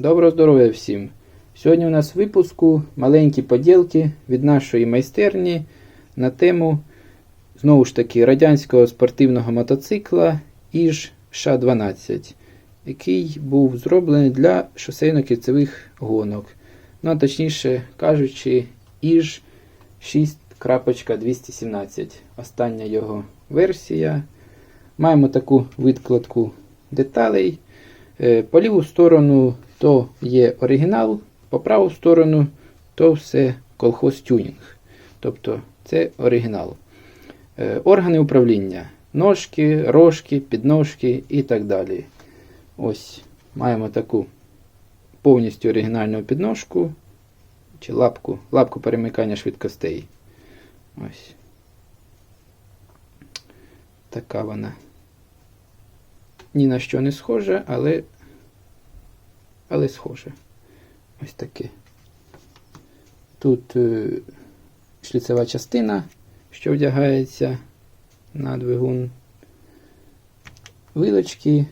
Доброго здоров'я всім! Сьогодні у нас в випуску маленькі поділки від нашої майстерні на тему знову ж таки радянського спортивного мотоцикла Іж Ша-12, який був зроблений для шосейно-кільцевих гонок. Ну, а точніше кажучи, Іж 6.217. Остання його версія. Маємо таку відкладку деталей. Е, По ліву сторону то є оригінал, по праву сторону то все колхоз тюнінг. Тобто це оригінал. Е, Органи управління. Ножки, рожки, підножки і так далі. Ось маємо таку повністю оригінальну підножку чи лапку, лапку перемикання швидкостей. Ось. Така вона. Ні на що не схожа, але, але схожа. Ось таке. Тут е, шліцева частина, що вдягається на двигун. Вилочки,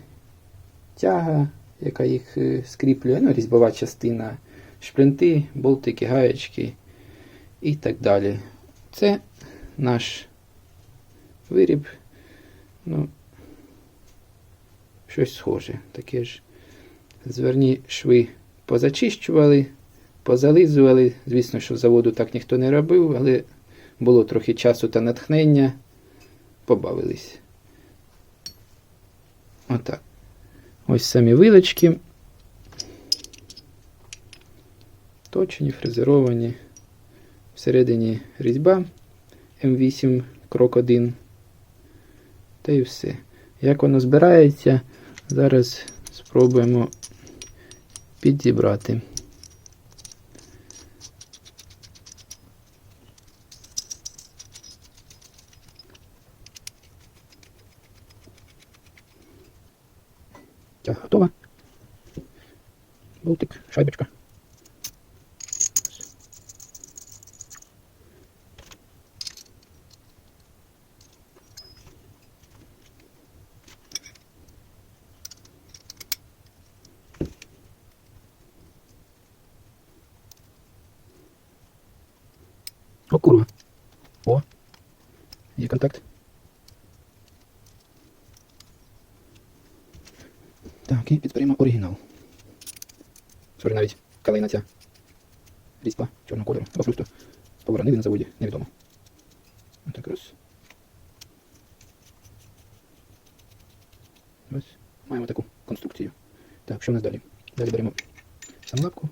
тяга, яка їх е, скріплює, ну, різьбова частина, шплинти, болтики, гаєчки і так далі. Це наш виріб. Ну, щось схоже. Таке ж зверні шви позачищували, позализували. Звісно, що заводу так ніхто не робив, але було трохи часу та натхнення. Побавились. Отак. Ось самі вилочки. Точені, фрезеровані. Всередині різьба М8 крок 1. Та і все. Як воно збирається, зараз спробуємо підзібрати. Так, готово. Болтик, шайбочка. Курва. О. Є контакт. Так, і підберемо оригінал. Сорі, навіть калина ця різьба чорного кольору. Або просто поворонили на заводі, невідомо. Отак раз. Ось. Маємо таку конструкцію. Так, що в нас далі? Далі беремо саму лапку,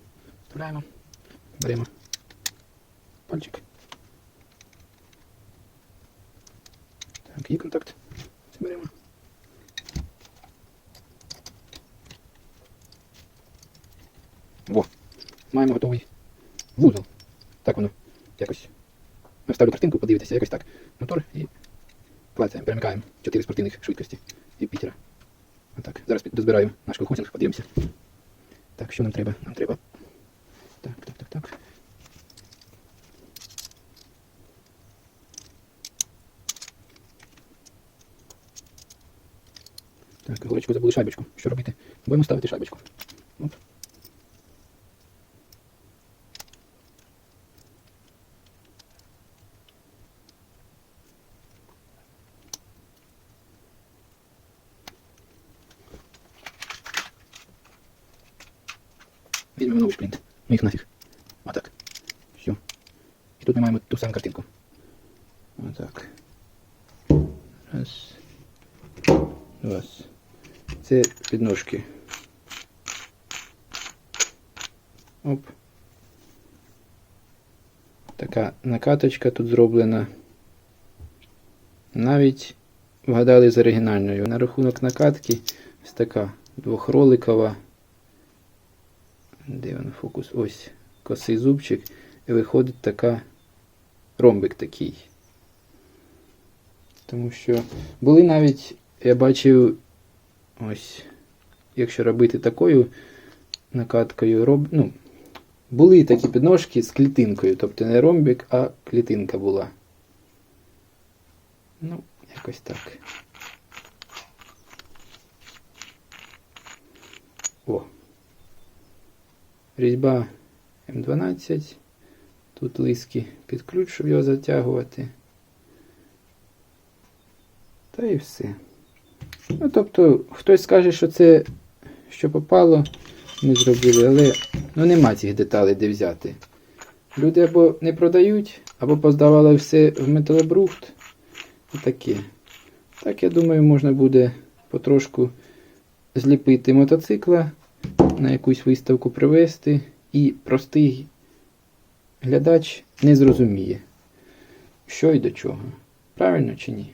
вставляємо, беремо пальчик. Так, є контакт. Це. Во, маємо готовий вузол. Так воно якось. Я вставлю картинку, подивитися, якось так. Мотор і клацаємо, перемикаємо. Чотири спортивних швидкості і Пітера. Отак. Зараз дозбираю наш колхозинг, подивимося. Так, що нам треба? Нам треба. Так, так, так, так. Так, голочку забули шайбочку. Що робити? Будемо ставити шайбочку. Оп. Візьмемо новий шплінт. Ну їх нафіг. Отак. Все. І тут ми маємо ту саму картинку. Отак. Раз. Два. Це підножки. Оп. Така накаточка тут зроблена. Навіть вгадали з оригінальною. На рахунок накатки ось така двохроликова. Де вона фокус? Ось косий зубчик. І виходить така ромбик такий. Тому що були навіть, я бачив, ось, якщо робити такою накаткою, роб... ну, були такі підножки з клітинкою. Тобто не ромбик, а клітинка була. Ну, якось так. О. різьба М12. Тут лиски під його затягувати. Та і все. Ну, тобто, хтось скаже, що це що попало, ми зробили, але ну, нема цих деталей де взяти. Люди або не продають, або поздавали все в металобрухт і таке. Так, я думаю, можна буде потрошку зліпити мотоцикла, на якусь виставку привезти, і простий глядач не зрозуміє, що і до чого. Правильно чи ні?